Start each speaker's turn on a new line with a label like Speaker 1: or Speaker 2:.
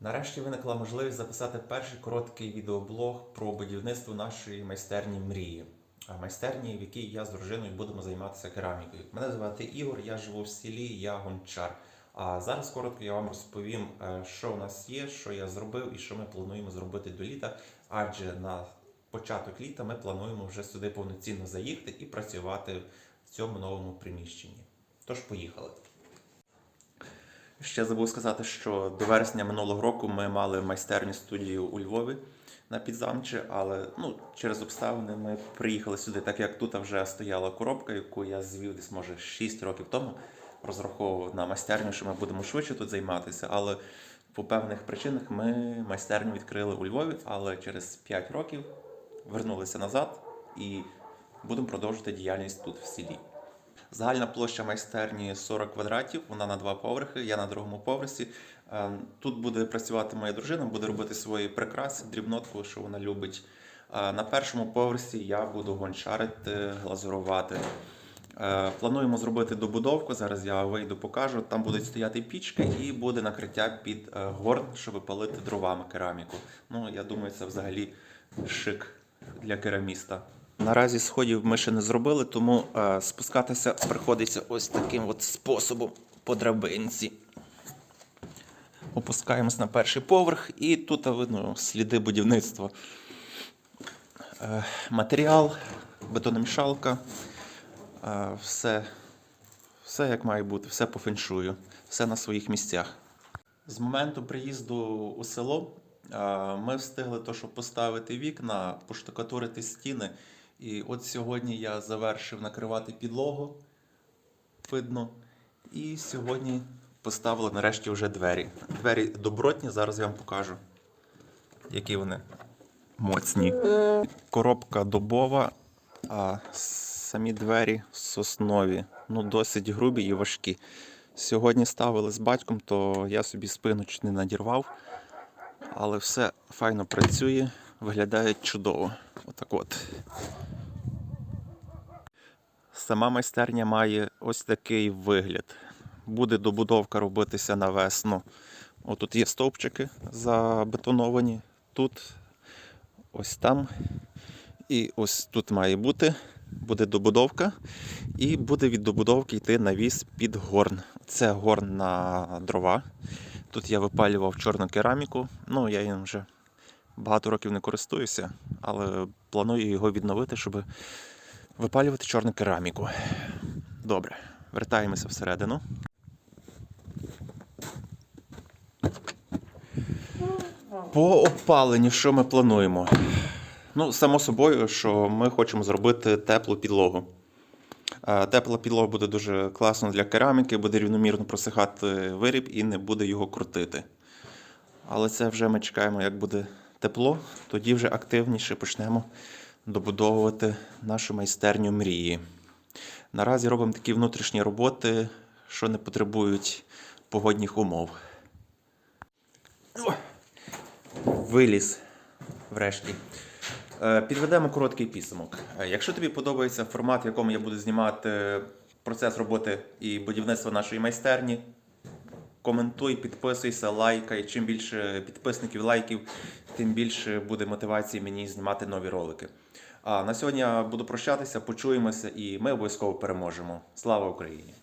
Speaker 1: Нарешті виникла можливість записати перший короткий відеоблог про будівництво нашої майстерні мрії. Майстерні, в якій я з дружиною будемо займатися керамікою. Мене звати Ігор, я живу в селі, я гончар. А зараз коротко я вам розповім, е, що у нас є, що я зробив і що ми плануємо зробити до літа. Адже на початок літа ми плануємо вже сюди повноцінно заїхати і працювати в цьому новому приміщенні. Тож поїхали. Ще забув сказати, що до вересня минулого року ми мали майстерню студію у Львові на підзамчі, але ну, через обставини ми приїхали сюди, так як тут вже стояла коробка, яку я звів десь може 6 років тому. Розраховував на майстерню, що ми будемо швидше тут займатися, але по певних причинах ми майстерню відкрили у Львові, але через 5 років вернулися назад і будемо продовжувати діяльність тут в селі. Загальна площа майстерні 40 квадратів, вона на два поверхи, я на другому поверсі. Е, Тут буде працювати моя дружина, буде робити свої прикраси, дрібнотку, що вона любить. Е, На першому поверсі я буду гончарити, глазурувати. Е, Плануємо зробити добудовку. Зараз я вийду, покажу. Там будуть стояти пічки і буде накриття під горн, щоб палити дровами кераміку. Ну, я думаю, це взагалі шик для кераміста. Наразі сходів ми ще не зробили, тому е, спускатися приходиться ось таким от способом по драбинці. Опускаємось на перший поверх, і тут видно сліди будівництва. Е, матеріал, бетономішалка, е, все, все як має бути, все по феншую, все на своїх місцях. З моменту приїзду у село ми встигли то, щоб поставити вікна, поштукатурити стіни. І от сьогодні я завершив накривати підлогу, видно. І сьогодні поставили нарешті вже двері. Двері добротні, зараз я вам покажу, які вони моцні. Коробка добова, а самі двері соснові, ну досить грубі і важкі. Сьогодні ставили з батьком, то я собі спину чуть не надірвав, але все файно працює, виглядає чудово. Отак от. Сама майстерня має ось такий вигляд. Буде добудовка робитися на весну. Отут є стовпчики забетоновані. Тут, ось там. І ось тут має бути. Буде добудовка. І буде від добудовки йти навіс під горн. Це горн на дрова. Тут я випалював чорну кераміку. Ну, я їм вже багато років не користуюся, але планую його відновити, щоб випалювати чорну кераміку. Добре, вертаємося всередину. По опаленню, що ми плануємо? Ну, само собою, що ми хочемо зробити теплу підлогу. Тепла підлога буде дуже класно для кераміки, буде рівномірно просихати виріб і не буде його крутити. Але це вже ми чекаємо, як буде тепло, тоді вже активніше почнемо добудовувати нашу майстерню мрії. Наразі робимо такі внутрішні роботи, що не потребують погодних умов. Виліз врешті. Е, Підведемо короткий підсумок. Е, Якщо тобі подобається формат, в якому я буду знімати процес роботи і будівництва нашої майстерні, коментуй, підписуйся, лайкай. Чим більше підписників, лайків, тим більше буде мотивації мені знімати нові ролики. А на сьогодні я буду прощатися, почуємося і ми обов'язково переможемо. Слава Україні!